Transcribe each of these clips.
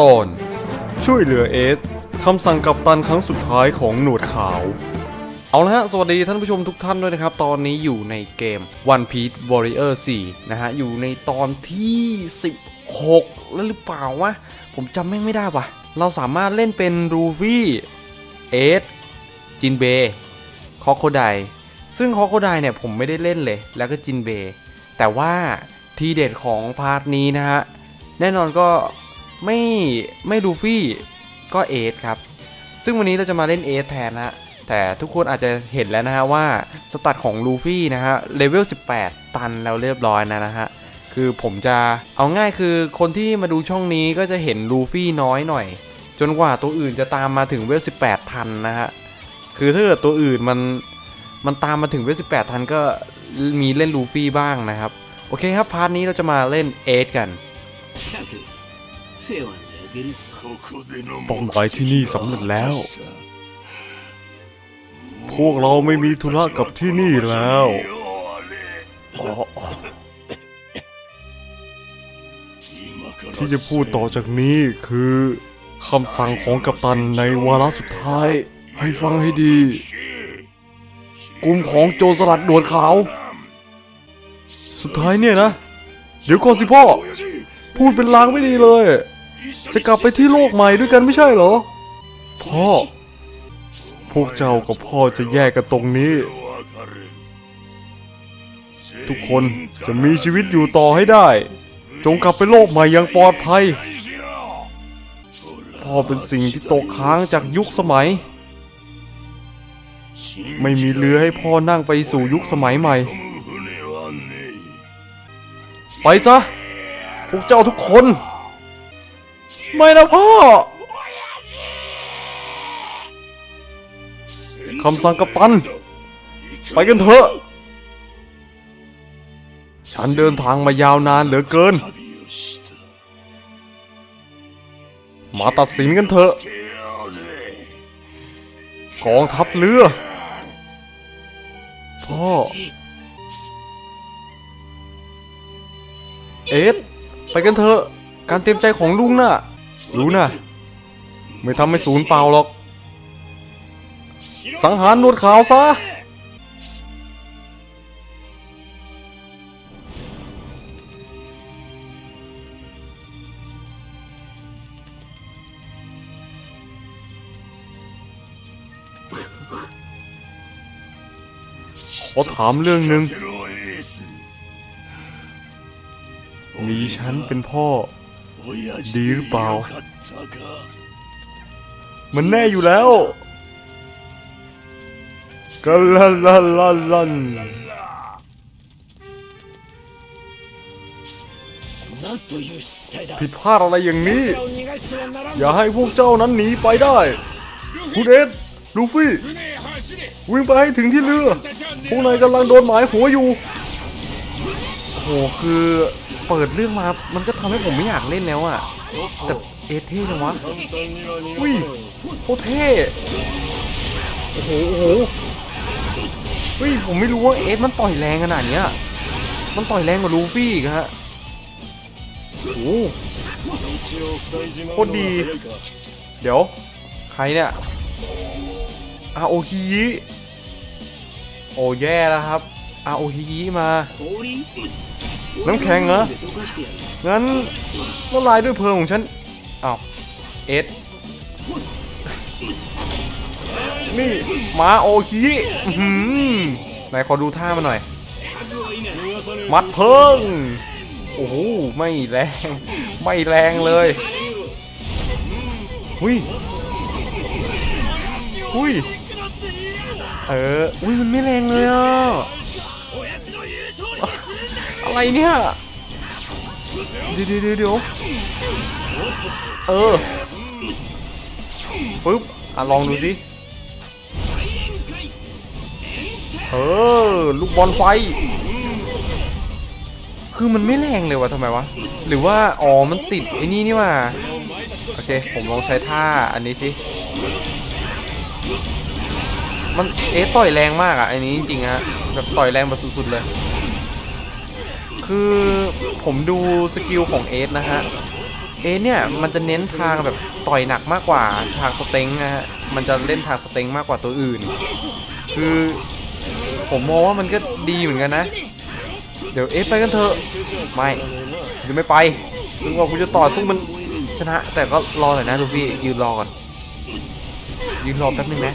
ตอน ช่วยเหลือเอสคำสั่งกัปตันครั้งสุดท้ายของหนวดขาว เอาละฮะ สวัสดีท่านผู้ชมทุกท่านด้วยนะครับ ตอนนี้อยู่ในเกม One Piece Warrior 4 นะฮะ อยู่ในตอนที่ 16 แล้วหรือเปล่าวะ ผมจำแม่งไม่ได้วะเราสามารถเล่นเป็นรูฟี่เอสจินเบคอโคไดซึ่งคอโคไดเนี่ยผมไม่ได้เล่นเลย แล้วก็จินเบ แต่ว่าทีเด็ดของพาร์ทนี้นะฮะ แน่นอนก็ ไม่ไม่ลูฟี่ก็เอสครับ ซึ่งวันนี้เราจะมาเล่นเอสแทนนะแต่ทุกคนอาจจะเห็นแล้วนะฮะว่าสตัตของลูฟี่นะฮะเลเวล 18 ตันแล้วเรียบร้อยนะนะฮะคือผมจะเอาง่ายคือคนที่มาดูช่องนี้ก็จะเห็นลูฟี่น้อยหน่อย จนกว่าตัวอื่นจะตามมาถึงเวล 18 ทันนะฮะคือถ้าเกิดตัวอื่นมันมันตามมาถึงเวล 18 ทันก็มีเล่นลูฟี่บ้างนะครับ โอเคครับพาร์ทนี้เราจะมาเล่นเอสกัน เป้าหมายที่นี่สำเร็จแล้ว พวกเราไม่มีธุระกับที่นี่แล้วอ๋อที่จะพูดต่อจากนี้คือคำสั่งของกัปตันในวาระสุดท้าย ให้ฟังให้ดี กลุ่มของโจรสลัดหนวดขาว สุดท้ายเนี่ยนะ เดี๋ยวก่อนสิพ่อ พูดเป็นลางไม่ดีเลย จะกลับไปที่โลกใหม่ด้วยกันไม่ใช่เหรอ พ่อ พวกเจ้ากับพ่อจะแยกกันตรงนี้ ทุกคนจะมีชีวิตอยู่ต่อให้ได้ จงกลับไปโลกใหม่อย่างปลอดภัย พ่อเป็นสิ่งที่ตกค้างจากยุคสมัย ไม่มีเรือให้พ่อนั่งไปสู่ยุคสมัยใหม่ ไปซะ พวกเจ้าทุกคน ไม่นะพ่อคำสั่งกัปตัน ไปกันเถอะ ฉันเดินทางมายาวนานเหลือเกิน มาตัดสินกันเถอะ กองทัพเรือ พ่อ เอสไปกันเถอะ การเตรียมใจของลุงน่ะ รู้นะ ไม่ทำให้ศูนย์เปล่าหรอก สังหารหนวดขาวซะ ขอถามเรื่องหนึ่งมีฉันเป็นพ่อ ดีหรือเปล่า มันแน่อยู่แล้วกัลลันลันลันผิดพลาดอะไรอย่างนี้ อย่าให้พวกเจ้านั้นหนีไปได้ คุณเอ็ลูฟี่ วิ่งไปให้ถึงที่เรือ พวกนายกำลังโดนหมายหัวอยู่ โอ้คือ เปิดเรื่องมา มันก็ทำให้ผมไม่อยากเล่นแล้วอะแต่เอเท่จังวะ อุ้ยโคตรเท่ โอ้โห โอ้โหเฮ้ย ผมไม่รู้ว่าเอสมันต่อยแรงขนาดเนี้ย มันต่อยแรงกว่าลูฟี่อีกฮะ โอ้โหโคตรดี เดี๋ยว ใครเนี่ยอาโอฮิยิโอ้แย่แล้วครับอาโอฮิยิมา น้ำแข็งเหรอ งั้นละลายด้วยเพลิงของฉันอ้าวเอ็ดนี่มาโอคีไหนขอดูท่ามาหน่อย มัดเพิงโอ้โห ไม่แรง ไม่แรงเลยหุยหุยเอออุ้ยมันไม่แรงเลยอะ อะไรเนี่ยเดี๋ยวเดี๋ยวเออปึ๊บอะลองดูสิเออลูกบอลไฟ คือมันไม่แรงเลยวะทำไมวะ หรือว่า อ๋อ มันติดไอ้นี่นี่ว่า โอเค ผมลองใช้ท่าอันนี้สิ มันเอ๊ะต่อยแรงมากอะอันนี้จริงๆฮะแบบต่อยแรงแบบสุดๆเลย คือผมดูสกิลของเอสนะฮะ เอะเนี่ยมันจะเน้นทางแบบต่อยหนักมากกว่าทางสเต็งนะฮะ มันจะเล่นทางสเต็งมากกว่าตัวอื่น คือผมมองว่ามันก็ดีเหมือนกันนะ เดี๋ยวเอะไปกันเถอะ ไม่ยังไม่ไปถึงว่ากูจะต่อสู้มันชนะ แต่ก็รอหน่อยนะลูฟี่ยืนรอก่อน ยืนรอแป๊บนึงนะ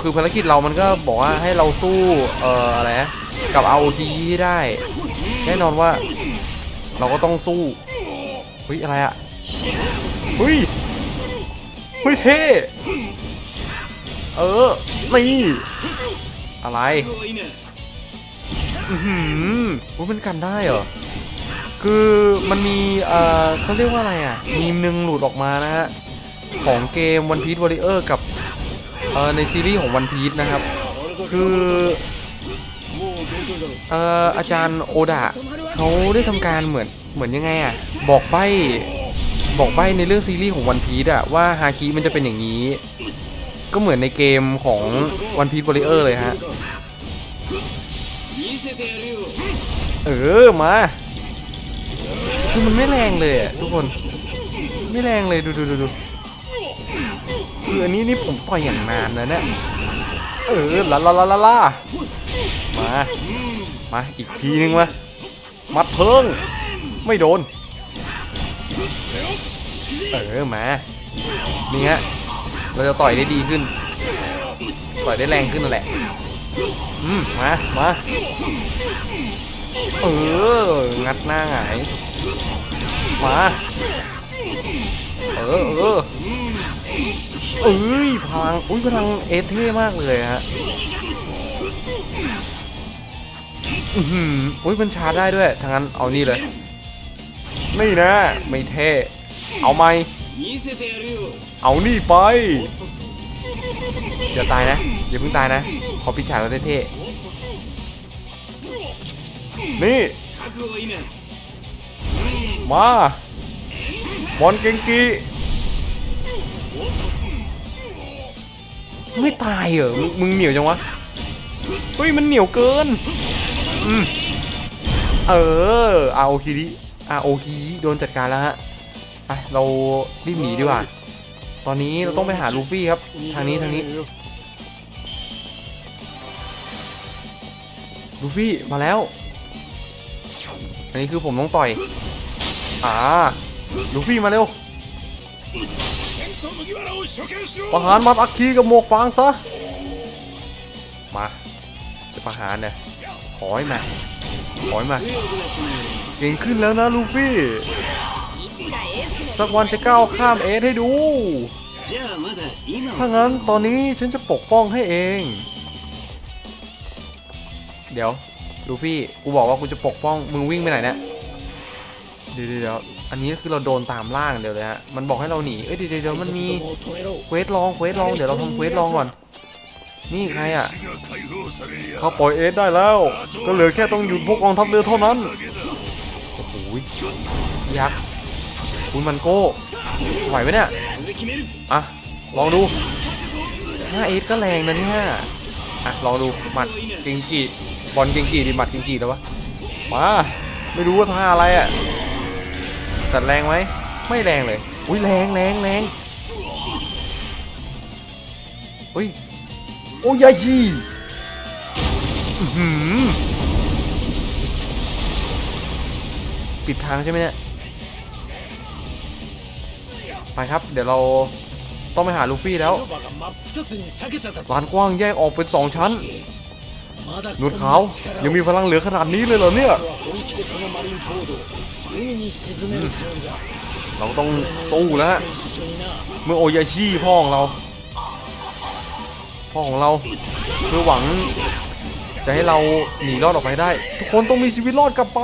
คือภารกิจเรามันก็บอกว่าให้เราสู้ เอ่อ อะไรนะ กับเอาทีได้ แน่นอนว่า เราก็ต้องสู้เฮ้ยอะไรอะเฮ้ยเฮ้ยเท่เออนี่อะไรอืมว่ามันกันได้เหรอ คือมันมีเอ่อเขาเรียกว่าอะไรอะ มีมหนึ่งหลุดออกมานะฮะ ของเกมวันพี e w a เ r i o r กับเอ่อในซีรีส์ของวันพี e นะครับ คือ เอ่ออาจารย์โอดะเขาได้ทำการเหมือนเหมือนยังไงอะบอกใบบอกใบในเรื่องซีรีส์ของวันพีทอะว่าฮาคิมันจะเป็นอย่างนี้ ก็เหมือนในเกมของวันพีทบริเออร์เลยฮะ เออ มาคือมันไม่แรงเลยทุกคน ไม่แรงเลยดูดูดูดูคืออันนี้นี่ผมต่อยอย่างนานนะเนี่ยเออลาลาลาลามา มาอีกทีนึงมามัดเพิง ไม่โดน เออมา นี่ฮะ เราจะต่อยได้ดีขึ้น ต่อยได้แรงขึ้นนั่นแหละ อืม มา มา เออ งัดหน้าหงาย มา เออ เออเอ้ยพลัง อุ้ยพลังเอเท่มากเลยฮะ อือหืออุ้ยมันชาร์จได้ด้วยทั้งนั้นเอานี่เลย นี่นะ ไม่เท่ เอาไหมเอานี่ไป เดี๋ยวตายนะ อย่าเพิ่งตายนะ ขอพิชาเราเท่ๆนี่ มาบอลเกงกีไม่ตายเหรอ มึงเหนียวจังวะ เฮ้ย มันเหนียวเกิน เอออาโอคีดิอาโอคีโดนจัดการแล้วฮะไปเรารีบหนีดีกว่า ตอนนี้เราต้องไปหาลูฟี่ครับ ทางนี้ทางนี้ ลูฟี่มาแล้ว อันนี้คือผมต้องต่อย อ่า ลูฟี่มาเร็วประหารมัดอัคคีกับหมวกฟางซะ มา จะประหารเนี่ย ถอยมาถอยมา เก่งขึ้นแล้วนะลูฟี่ สักวันจะก้าวข้ามเอสให้ดู ถ้างั้นตอนนี้ฉันจะปกป้องให้เอง เดี๋ยวลูฟี่กูบอกว่ากูจะปกป้องมึงวิ่งไปไหนเนี่ยเดี๋ยวเดี๋ยวอันนี้คือเราโดนตามล่างเดี๋ยวเลยฮะมันบอกให้เราหนีเอ้ยเดี๋ยวเดี๋ยวมันมีเควสลองเควสลองเดี๋ยวเราทำเควสลองก่อน นี่ใครอะเขาปล่อยเอสได้แล้ว ก็เหลือแค่ต้องหยุดพวกกองทัพเรือเท่านั้น โอ้โหยักคุณมันโก้ไหวไหมเนี่ย อะ ลองดูห้าเอสก็แรงนะเนี่ยอะ ลองดูหมัดกิงกีบอลกิงกีดีหมัดกิงกีแล้ววะมาไม่รู้ว่าท่าอะไรอะแต่แรงไหมไม่แรงเลย อุ้ยแรงแรงแรงอุ้ย โอยาชีปิดทางใช่ไหมเนี่ย ไปครับ เดี๋ยวเราต้องไปหาลูฟี่แล้วลานกว้างแยกออกเป็นสองชั้นหนวดขาวยังมีพลังเหลือขนาดนี้เลยเหรอเนี่ย เราต้องสู้แล้วเมื่อโอยาชีพ่อของเรา พ่อของเราเพื่อหวัง จะให้เราหนีรอดออกไปได้ ทุกคนต้องมีชีวิตรอดกลับไป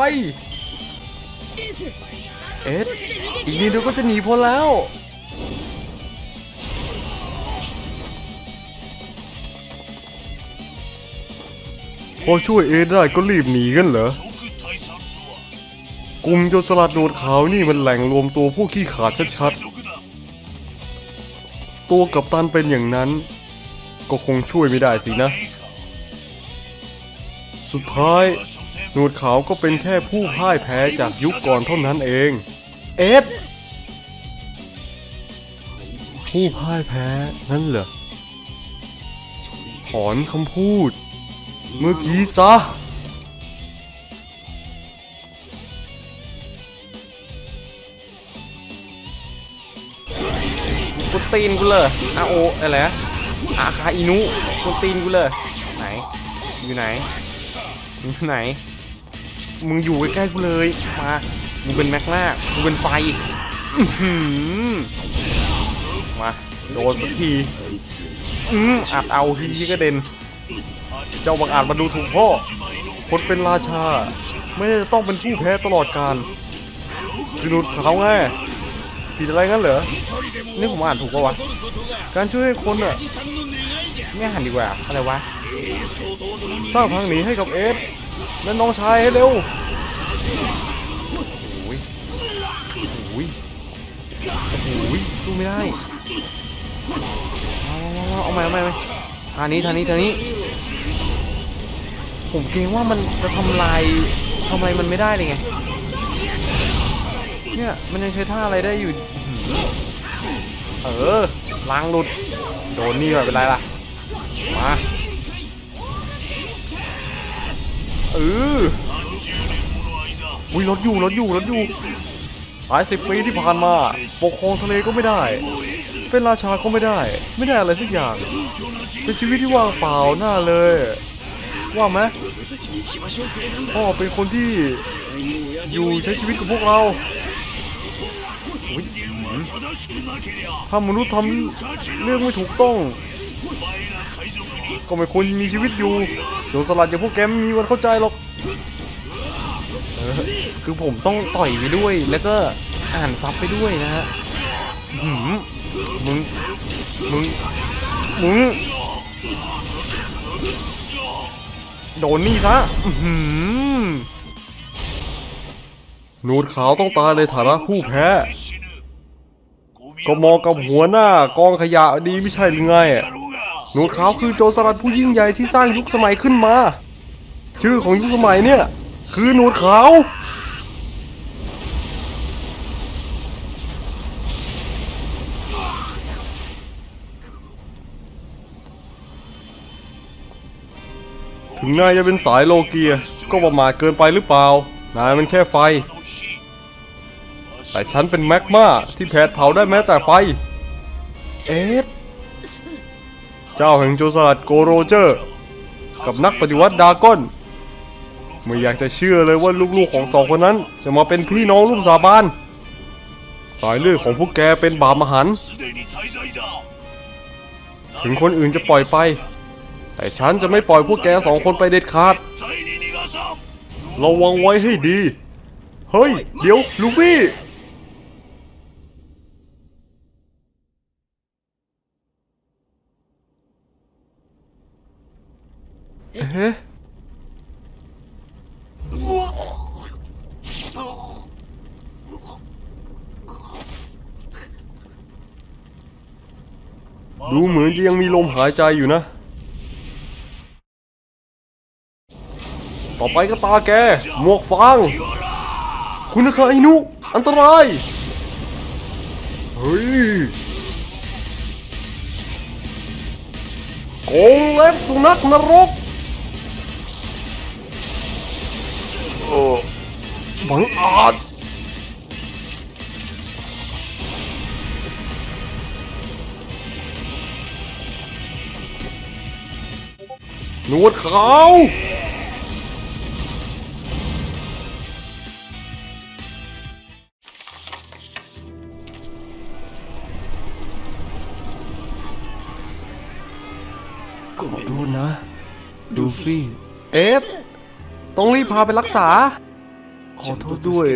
เอสอีกนิดเดียวก็จะหนีพ้นแล้ว พอช่วยเอสได้ก็รีบหนีกันเหรอกลุ่มโจรสลัดหนวดขาวนี่มันแหล่งรวมตัวพวกขี้ขาดชัดๆ ตัวกับตันเป็นอย่างนั้น ก็คงช่วยไม่ได้สินะ สุดท้าย หนวดขาวก็เป็นแค่ผู้พ่ายแพ้จากยุคก่อนเท่านั้นเอง เอสผู้พ่ายแพ้นั่นเหรอ ถอนคำพูด เมื่อกี้ซะกูตีนกูเลยอาโออะไรนะ อาคาอินุกูตีนกูเลย ไหน อยู่ไหน อยู่ไหน มึงอยู่ใกล้ๆกูเลย มา มึงเป็นแม็กนามึงเป็นไฟมา โดนสักทีอืมอาจเอาที่กระเด็น เจ้าบังอาจมาดูถูกพ่อ คนเป็นราชา ไม่ได้จะต้องเป็นผู้แพ้ตลอดกาลคือหนุดเขาไงผิดอะไรงั้นเหรอ นี่ผมอ่านถูกปะวะ การช่วยคนอะ ไม่อ่านดีกว่า อะไรวะสร้างทางหนีให้กับเอสและน้องชายให้เร็วโอ้ยโอ้ยโอ้ยสู้ไม่ได้เอาเอาเอาเอาใหม่เอาใหม่เอาใหม่ทางนี้ทางนี้ทางนี้ ผมเกรงว่ามันจะทำลายทำอะไรมันไม่ได้เลยไงเนี่ยมันยังใช้ท่าอะไรได้อยู่ เออล้างหลุด โดนนี่ไม่เป็นไรล่ะ มาเอออุ้ยรถอยู่รถอยู่รถอยู่หลายสิบปีที่ผ่านมา ปกครองทะเลก็ไม่ได้ เป็นราชาก็ไม่ได้ ไม่ได้อะไรสักอย่าง เป็นชีวิตที่ว่างเปล่าหน้าเลย ว่าไหมพ่อเป็นคนที่อยู่ใช้ชีวิตกับพวกเราถ้ามนุษย์ทำเรื่องไม่ถูกต้อง ก็ไม่ควรมีชีวิตอยู่โจรสลัดอย่างพวกแกไม่มีวันเข้าใจหรอกคือผมต้องต่อยไปด้วยแล้วก็อ่านซับไปด้วยนะฮะหืมมึง มึง มึง โดนนี่ซะหือหนูดขาวต้องตายในฐานะผู้แพ้ ก็มองกับหัวหน้ากองขยะดีไม่ใช่หรือไง หนวดขาวคือโจรสลัดผู้ยิ่งใหญ่ที่สร้างยุคสมัยขึ้นมา ชื่อของยุคสมัยเนี่ย คือหนวดขาว ถึงนายจะเป็นสายโลเกีย ก็ประมาทเกินไปหรือเปล่า นายมันแค่ไฟ แต่ฉันเป็นแมกมาที่แผดเผาได้แม้แต่ไฟ เอ็ด เจ้าแห่งโจรสลัดโกโรเจอร์ กับนักปฏิวัติดากอนไม่อยากจะเชื่อเลยว่าลูกๆของสองคนนั้น จะมาเป็นพี่น้องร่วมสาบาน สายเลือดของพวกแกเป็นบาปมหัน ถึงคนอื่นจะปล่อยไป แต่ฉันจะไม่ปล่อยพวกแกสองคนไปเด็ดขาด ระวังไว้ให้ดี เฮ้ย เดี๋ยว ลูฟี่ เอ๊ะดูเหมือนจะยังมีลมหายใจอยู่นะ ต่อไปก็ตาแก หมวกฟาง คุณนะคาอินุ อันตราย เฮ้ยโกงเล็บสุนัขนรก บังอาจนวดเขาขอโทษนะ ดูฟี่ เอฟ ต้องรีบพาไปรักษา ขอโทษด้วย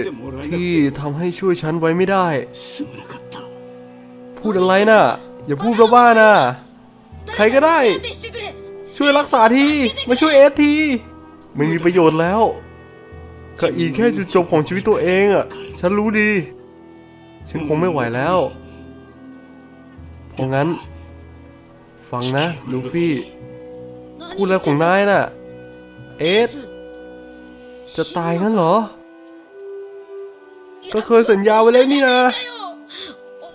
ที่ทำให้ช่วยฉันไว้ไม่ได้ พูดอะไรนะ่ะ อย่าพูดบ้าๆนะ่ะ ใครก็ได้ ช่วยรักษาที มาช่วยเอสที ไม่มีประโยชน์แล้วก็อีกแค่จุดจบของชีวิตตัวเองอะ่ะ ฉันรู้ดี ฉันคงไม่ไหวแล้ว เพราะงั้น ฟังนะ ลูฟี่ พูดอะไรของนายน่ะ เอส จะตายงั้นเหรอ ก็เคยสัญญาไว้แล้วนี่นะ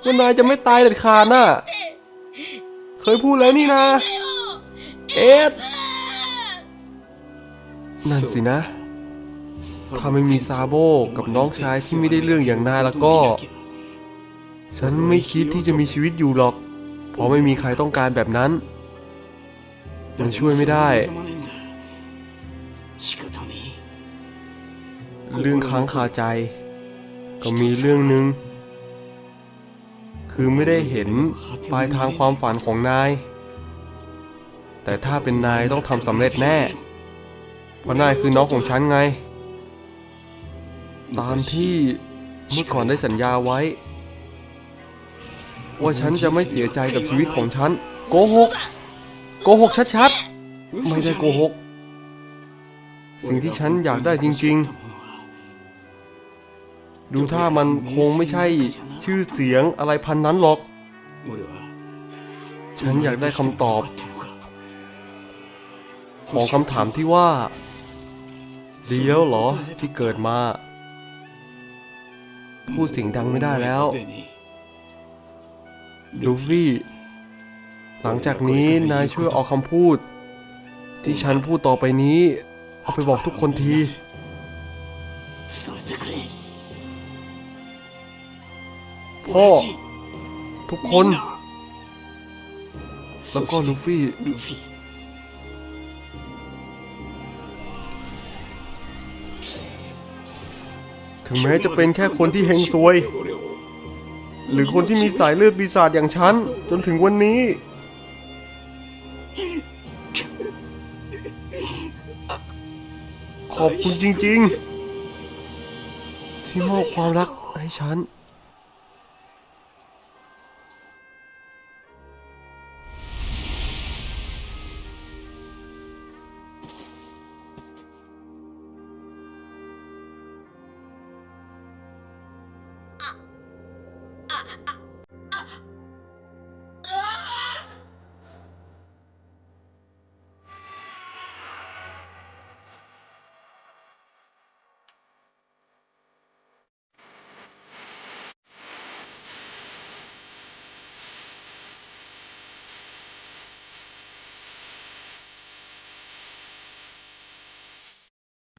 ว่านายจะไม่ตายเด็ดขาดน่ะ เคยพูดแล้วนี่นะ เอสนั่นสินะ ถ้าไม่มีซาโบกับน้องชายที่ไม่ได้เรื่องอย่างนายแล้วก็ ฉันไม่คิดที่จะมีชีวิตอยู่หรอก เพราะไม่มีใครต้องการแบบนั้น มันช่วยไม่ได้ เรื่องค้างคาใจ ก็มีเรื่องหนึ่งคือไม่ได้เห็นปลายทางความฝันของนาย แต่ถ้าเป็นนายต้องทำสำเร็จแน่ เพราะนายคือน้องของฉันไง ตามที่เมื่อก่อนได้สัญญาไว้ ว่าฉันจะไม่เสียใจกับชีวิตของฉัน โกหก โกหกชัดๆ ไม่ได้โกหก สิ่งที่ฉันอยากได้จริง ๆ ดูถ้ามันคงไม่ใช่ชื่อเสียงอะไรพันนั้นหรอก ฉันอยากได้คำตอบ ของคำถามที่ว่า ดีแล้วเหรอที่เกิดมา พูดเสียงดังไม่ได้แล้ว ลูฟี่ หลังจากนี้นายช่วยเอาคำพูด ที่ฉันพูดต่อไปนี้ เอาไปบอกทุกคนที พ่อ ทุกคน แล้วก็ลูฟี่ ถึงแม้จะเป็นแค่คนที่เฮงซวย หรือคนที่มีสายเลือดปีศาจอย่างฉัน จนถึงวันนี้ ขอบคุณจริง ๆ ที่มอบความรักให้ฉัน